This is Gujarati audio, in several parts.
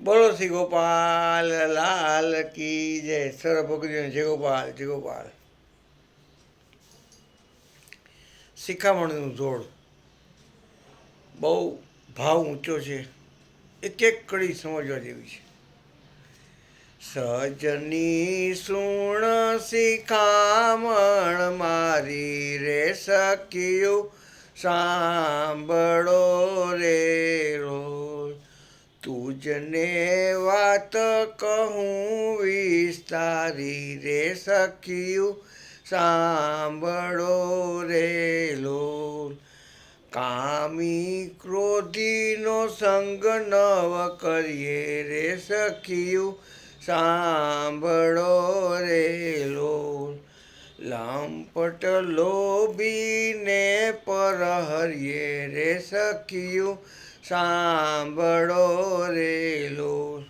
બોલો શ્રી ગોપાલ, લાલ કી જય. સર ભગતીને જય. ગોપાલ જય ગોપાલ. શિખામણનું જોડ બહુ ભાવ ઊંચો છે. એક એક કડી સમજવા જેવી છે. સજની સુણ શિખામણ મારી રે સખિયું સાંભળો રે રોજ તુજને વાત કહું વિસ્તારી રે સખિયું, સાંભળો રે લોલ. કામી ક્રોધીનો સંગ નવ કરીએ રે સખિયું, સાંભળો રે લોલ. લંપટ લોભીને પરહરીએ રે સખિયું સાંભળો રે લોલ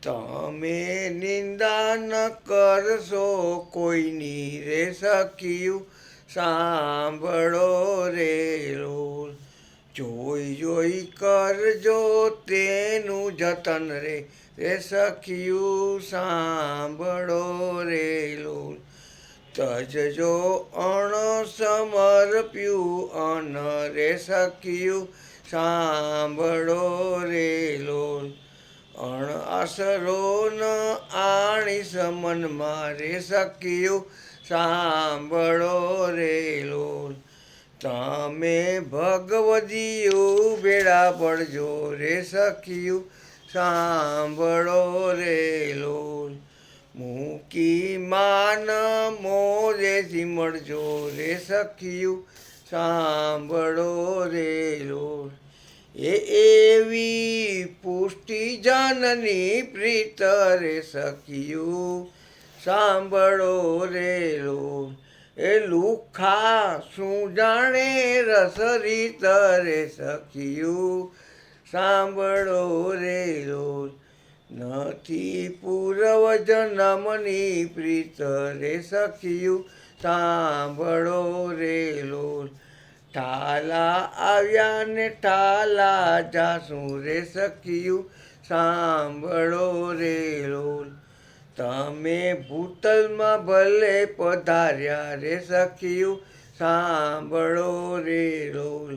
તમે નિંદા ન કરશો, કોઈની રે સખિયું સાંભળો રે લોલ જોઈ જોઈ કરજો તેનું જતન રે રે સખિયું સાંભળો રે લોલ તજજો અણ સમર્પ્યું અન રે સખિયું સાંભળો રે લોલ. અણ અસરો ન આણી સમન મારે સખિયું સાંભળો રે લોલ. તમે ભગવદીયું ભેળા પડજો રે સખિયું સાંભળો રે લોલ. મૂકી માન મોજેથી મળજો રે સખિયું સાંભળો એ એવી પુષ્ટિ જનની પ્રીત રે સખિયું. સાંભળો રે એ લુખા શું જાણે રસરી તરે સખિયું. સાંભળો રે નથી પૂર્વ જન્મની પ્રીત રે સખિયું. સાંભળો રે લોલ ઠાલા આવ્યા ને ઠાલા જાસું રે સખિયું, સાંભળો રે રોલ. તમે ભૂતલમાં ભલે પધાર્યા રે સખિયું, સાંભળો રે રોલ.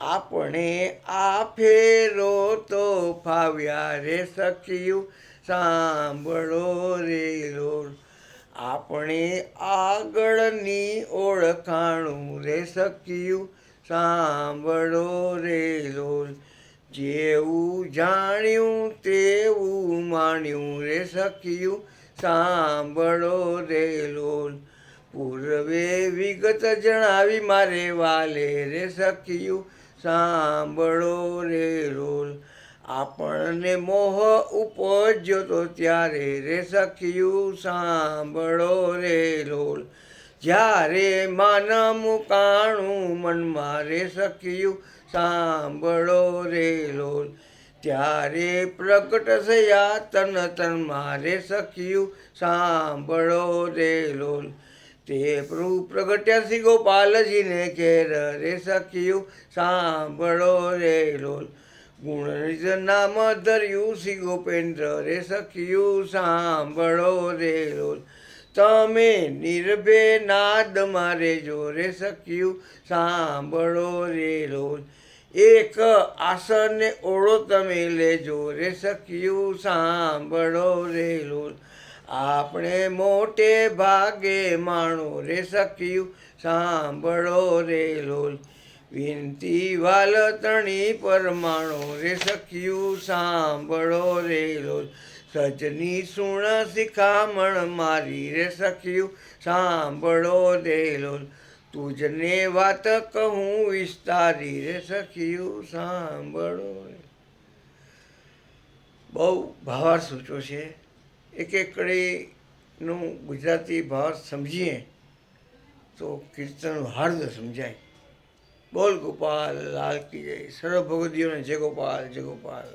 આપણે આ ફેરો તો ફાવ્યા રે સખિયું, સાંભળો રે લોલ આપણે આગળની ઓળખાણું રે શક્યું. સાંભળો રે લોલ જેવું જાણ્યું, તેવું માણ્યું રે શક્યું. સાંભળો રે લોલ પૂર્વે વિગત જણાવી મારે વાલે રે શક્યું. સાંભળો રે લોલ આપણને મોહ ઉપજ્યો તો ત્યારે રે સખિયું સાંભળો રે લોલ. જ્યારે માન મુકાણું મનમાં રે સખિયું સાંભળો રે લોલ. ત્યારે પ્રગટ થયા તન તન મારે સખિયું સાંભળો રે લોલ. તે પ્રભુ પ્રગટ્યા શ્રી ગોપાલજીને, ઘેર રે સખિયું સાંભળો રે લોલ. ગુણનિત નામ ધર્યું શ્રી ગોપેન્દ્ર રે સખિયું સાંભળો રે તમે નિર્ભે નાદ મારે જો રે સખિયું સાંભળો રે એક આસનને ઓળો તમે લેજો રે સખિયું સાંભળો રે આપણે મોટે ભાગે માણો રે સખિયું સાંભળો રે લોલ વિનતી વાલતણી પરમાણો રે સખિયું સાંભળો રે લોલ સજની સુણ શિખામણ મારી રે સખિયું સાંભળો રે લોલ તુજને વાત કહું વિસ્તારી રે સખિયું સાંભળો રે. બહુ ભાવાર સૂચો છે. એક એક કડીનું ગુજરાતી ભાવ સમજીએ તો કીર્તન હાર્દ સમજાય. બોલ ગોપાલ લાલ કી જય સર્વ ભગવદીઓને જય ગોપાલ જય ગોપાલ.